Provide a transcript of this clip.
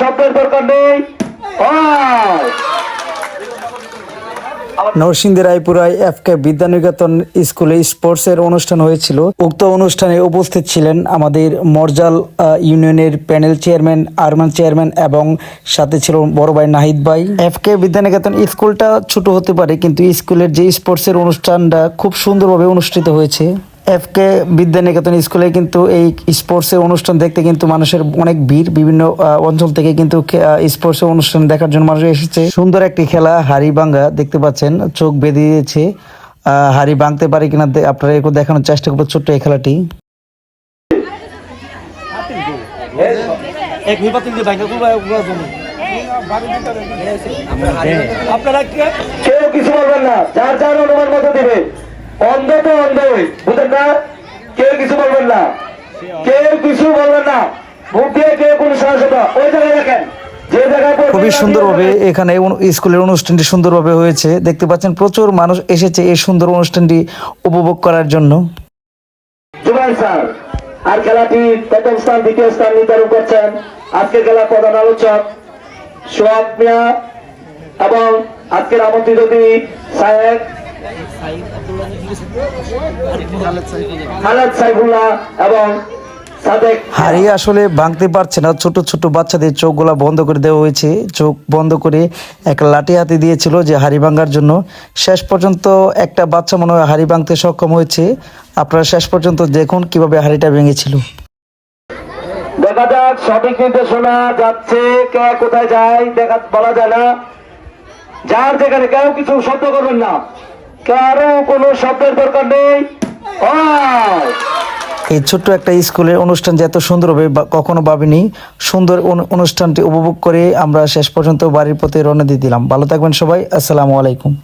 শব্দের দরকার নেই। নরসিংদী, রায়পুরায় এফ কে বিদ্যানিকেতন স্কুলে স্পোর্টসের অনুষ্ঠান হয়েছিল। উক্ত অনুষ্ঠানে উপস্থিত ছিলেন আমাদের মরজাল ইউনিয়নের প্যানেল চেয়ারম্যান, আরমান চেয়ারম্যান এবং সাথে ছিল বড় ভাই নাহিদ ভাই। এফ কে বিদ্যানিকেতন স্কুলটা ছোট হতে পারে, কিন্তু স্কুলের যে স্পোর্টসের অনুষ্ঠানটা খুব সুন্দরভাবে অনুষ্ঠিত হয়েছে। এফ কে বিদ্যানিকেতন স্কুলে কিন্তু এই স্পোর্টসের অনুষ্ঠান দেখতে কিন্তু মানুষের অনেক ভিড়। বিভিন্ন আহ, অঞ্চল থেকে কিন্তু স্পোর্টসের অনুষ্ঠান দেখার জন্য মানুষ এসেছে। সুন্দর একটি খেলা হাড়ি ভাঙ্গা দেখতে পাচ্ছেন। চোখ বেঁধে দিয়েছে আহ, হাড়ি ভাঙতে পারে কিনা আপনারা একটু দেখানোর চেষ্টা করব ছোট্ট এই খেলাটি। আপনারা কেউ কিছু বলবেন না। যার যার অনুমান মতো দিবে। অন্ধ তো অন্ধ বুঝলেন না? কেউ কিছু বলবেন না। কেউ কিছু বলবেন না। মুখ দিয়ে কেউ কোনো ওই জায়গায় দেখেন পড়বে খুবই সুন্দরভাবে এখানে স্কুলের অনুষ্ঠানটি সুন্দরভাবে হয়েছে। দেখতে পাচ্ছেন প্রচুর মানুষ এসেছে এই সুন্দর অনুষ্ঠানটি উপভোগ করার জন্য। স্যার আর খেলাটি প্রথম স্থান দ্বিতীয় স্থান নির্ধারণ করছেন। আজকের খেলার প্রধান আলোচক সোহাগ মিয়া এবং আজকের আমন্ত্রিত অতিথি সাহেব এবং হাড়ি আসলে ভাঙতে পারছে না। ছোট ছোট বাচ্চাদের চোখগুলা বন্ধ করে দেওয়া হয়েছে। চোখ বন্ধ করে একটা লাঠি হাতে দিয়েছিল যে হাড়ি ভাঙার জন্য। শেষ পর্যন্ত একটা বাচ্চা মনে হয় হাড়ি ভাঙতে সক্ষম হয়েছে। আপনারা শেষ পর্যন্ত দেখুন কীভাবে হাড়িটা ভেঙেছিল। দেখা যাক সঠিক নির্দেশনা যাচ্ছে। কে কোথায় যায় দেখা বলা যায় না। যার যেখানে কেউ কিছু শব্দ করবেন না। কারও কোনো শব্দের দরকার নেই। এই ছোট্ট একটা স্কুলের অনুষ্ঠান যে এত সুন্দর হবে কখনো ভাবিনি, সুন্দর অনু- অনুষ্ঠানটি উপভোগ করে আমরা শেষ পর্যন্ত বাড়ির পথে রওনা দিয়ে দিলাম। ভালো থাকবেন সবাই, আসসালামু আলাইকুম।